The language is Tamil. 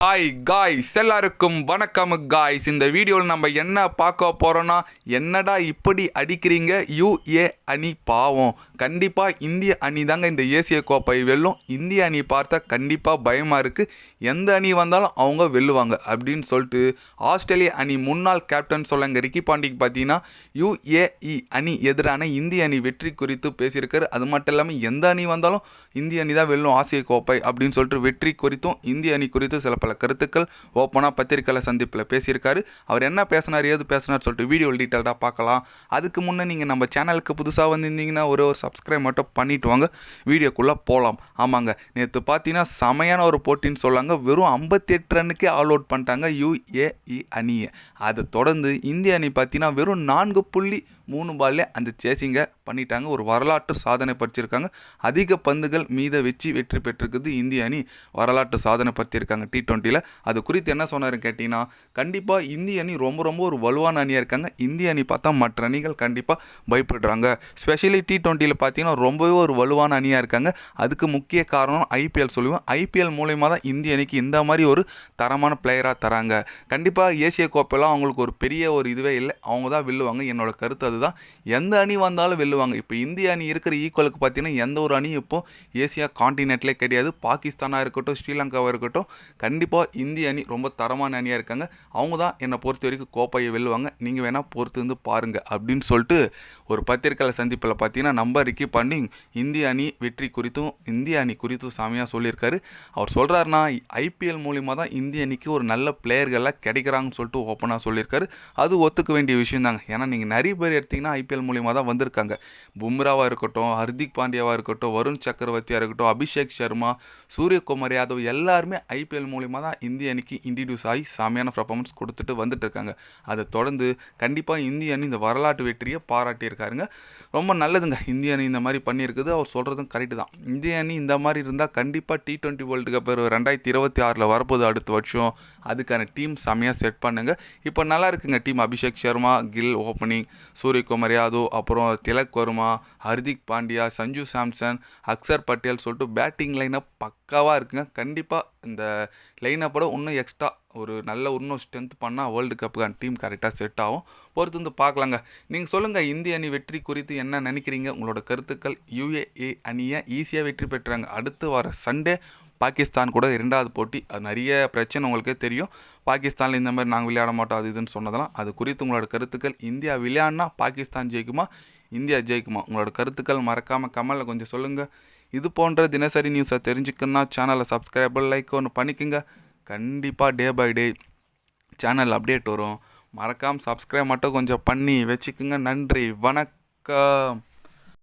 ஹாய் காய்ஸ் எல்லாருக்கும் வணக்கம் காய்ஸ் இந்த வீடியோவில் நம்ம என்ன பார்க்க போகிறோன்னா என்னடா இப்படி அடிக்கிறீங்க? யூஏ அணி பாவம். கண்டிப்பாக இந்திய அணி தாங்க இந்த ஏசிய கோப்பை வெல்லும். இந்திய அணி பார்த்தா கண்டிப்பாக பயமாக இருக்குது எந்த அணி வந்தாலும் அவங்க வெல்லுவாங்க அப்படின்னு சொல்லிட்டு ஆஸ்திரேலிய அணி முன்னாள் கேப்டன் சொல்லுங்க ரிக்கி பாண்டிங் பார்த்தீங்கன்னா யூஏஇ அணி எதிரான இந்திய அணி வெற்றி குறித்து பேசியிருக்காரு. அது மட்டும் இல்லாமல் எந்த அணி வந்தாலும் இந்திய அணி தான் வெல்லும் ஆசிய கோப்பை அப்படின்னு சொல்லிட்டு வெற்றி குறித்தும் இந்திய அணி குறித்து சில பல கருத்துக்கள் ஓப்பனாக பத்திரிக்கையில் சந்திப்பில் பேசியிருக்காரு. அவர் என்ன பேசினார் ஏது பேசினார் சொல்லிட்டு வீடியோ டீட்டெயில்டாக பார்க்கலாம். அதுக்கு முன்னே நீங்கள் நம்ம சேனலுக்கு புதுசு புதுசாக வந்திருந்தீங்கன்னா ஒரு ஒரு சப்ஸ்கிரைப் மட்டும் பண்ணிட்டு வாங்க. வீடியோக்குள்ளே போகலாம் ஆமாங்க. நேற்று பார்த்தீங்கன்னா செமையான ஒரு போட்டின்னு சொல்லாங்க. வெறும் 58 ரன்னுக்கே ஆல் அவுட் பண்ணிட்டாங்க யுஏஇ அணியை. அதை தொடர்ந்து இந்திய அணி பார்த்தீங்கன்னா வெறும் நான்கு புள்ளி மூணு பால்லே அந்த சேசிங்கை பண்ணிட்டாங்க. ஒரு வரலாற்று சாதனை படிச்சிருக்காங்க. அதிக பந்துகள் மீத வச்சு வெற்றி பெற்றிருக்குது இந்திய அணி. வரலாற்று சாதனை பற்றியிருக்காங்க டி டுவெண்ட்டியில் அது குறித்து என்ன சொன்னார் கேட்டிங்கன்னா கண்டிப்பாக இந்திய அணி ரொம்ப ரொம்ப ஒரு வலுவான அணியாக இருக்காங்க. இந்திய அணி பார்த்தா மற்ற அணிகள் கண்டிப்பாக பயப்படுறாங்க. ஸ்பெஷலி டி டுவெண்ட்டியில் பார்த்தீங்கன்னா ரொம்பவே ஒரு வலுவான அணியாக இருக்காங்க. அதுக்கு முக்கிய காரணம் ஐபிஎல் சொல்லுவோம் ஐபிஎல் மூலயமா தான் இந்திய அணிக்கு இந்த மாதிரி ஒரு தரமான பிளேயராக தராங்க. கண்டிப்பாக ஏசிய கோப்பையெல்லாம் அவங்களுக்கு ஒரு பெரிய ஒரு இதுவே இல்லை. அவங்க தான் வெல்லுவாங்க. என்னோட கருத்து அதுதான். எந்த அணி வந்தாலும் வெல்லுவாங்க. இப்போ இந்திய அணி இருக்கிற ஈக்குவலுக்கு பார்த்தீங்கன்னா எந்த ஒரு அணியும் இப்போ ஏசியா காண்டினென்ட்லேயே கிடையாது. பாகிஸ்தானாக இருக்கட்டும் ஸ்ரீலங்காவாக இருக்கட்டும் கண்டிப்பாக இந்திய அணி ரொம்ப தரமான அணியாக இருக்காங்க. அவங்க தான் என்னை பொறுத்த வரைக்கும் கோப்பையை வெல்லுவாங்க. நீங்கள் வேணால் பொறுத்து வந்து பாருங்கள் அப்படின்னு சொல்லிட்டு ஒரு பத்திரிக்கையில் சந்திப்பில் பார்த்தீங்கன்னா நம்ம ரிக்கி பாண்டிங் இந்திய அணி வெற்றி குறித்தும் இந்திய அணி குறித்தும் சாமியாக சொல்லியிருக்காரு. அவர் சொல்கிறாருன்னா ஐபிஎல் மூலிமா தான் இந்திய அணிக்கு ஒரு நல்ல பிளேயர்கள்லாம் கிடைக்கிறாங்கன்னு சொல்லிட்டு ஓப்பனாக சொல்லியிருக்காரு. அது ஒத்துக்க வேண்டிய விஷயம் தாங்க ஏன்னா நீங்கள் நிறைய பேர் எடுத்தீங்கன்னா ஐபிஎல் மூலிமா தான் வந்திருக்காங்க. பும்ராவாக இருக்கட்டும் ஹர்திக் பாண்டியாவாக இருக்கட்டும் வருண் சக்கரவர்த்தியாக இருக்கட்டும் அபிஷேக் சர்மா சூரியகுமார் யாதவ் எல்லாருமே ஐபிஎல் மூலிமா தான் இந்திய அணிக்கு இன்ட்ரடியூஸ் ஆகி செமையான பர்ஃபார்மன்ஸ் கொடுத்துட்டு வந்துட்டு இருக்காங்க அதை தொடர்ந்து கண்டிப்பாக இந்திய அணி இந்த வரலாற்று வெற்றியை பாராட்டியிருக்காருங்க. ரொம்ப நல்லதுங்க. இந்திய அணி இந்த மாதிரி பண்ணியிருக்குது. அவர் சொல்கிறதும் கரெக்டு தான். இந்திய அணி இந்த மாதிரி இருந்தால் கண்டிப்பாக டி ட்வெண்ட்டி வேர்ல்டு கப் ரெண்டாயிரத்தி இருபத்தி ஆறில் வரப்போது அடுத்த வருஷம். அதுக்கான டீம் செமையாக செட் பண்ணுங்க. இப்போ நல்லா இருக்குங்க. டீம் அபிஷேக் சர்மா கில் ஓப்பனிங் சூரியகுமார் யாதவ் அப்புறம் திலக் திலக் வர்மா? ஹர்திக் பாண்டியா சஞ்சு சாம்சன் அக்சர் பட்டேல் சொல்லிட்டு பேட்டிங் லைனப் பக்காவாக இருக்குங்க. கண்டிப்பாக இந்த லைனப்போட இன்னும் எக்ஸ்ட்ரா ஒரு நல்ல இன்னும் ஸ்ட்ரென்த் பண்ணால் வேர்ல்டு கப்புக்கான டீம் கரெக்டாக செட் ஆகும். பொறுத்து வந்து பார்க்கலாங்க. நீங்கள் சொல்லுங்கள் இந்திய அணி வெற்றி குறித்து என்ன நினைக்கிறீங்க? உங்களோட கருத்துக்கள் யுஏஏ அணியை ஈஸியாக வெற்றி பெற்றாங்க. அடுத்து வர சண்டே பாகிஸ்தான் கூட இரண்டாவது போட்டி. அது நிறைய பிரச்சனை உங்களுக்கே தெரியும். பாகிஸ்தானில் இந்த மாதிரி நாங்கள் விளையாட மாட்டோம் அது இதுன்னு சொன்னதெல்லாம். அது குறித்து உங்களோட கருத்துக்கள். இந்தியா விளையாடினா பாகிஸ்தான் ஜெயிக்குமா? இந்தியா ஜெயிக்குமா? உங்களோட கருத்துக்கள் மறக்காமல் கமலில் கொஞ்சம் சொல்லுங்கள் இது போன்ற தினசரி நியூஸை தெரிஞ்சுக்கணுன்னா சேனலை சப்ஸ்கிரைபர் லைக் ஒன்று பண்ணிக்கோங்க. கண்டிப்பாக day by day channel update வரும். மறக்காமல் சப்ஸ்கிரைப் மட்டும் கொஞ்சம் பண்ணி வச்சுக்கோங்க. நன்றி. வணக்கம்.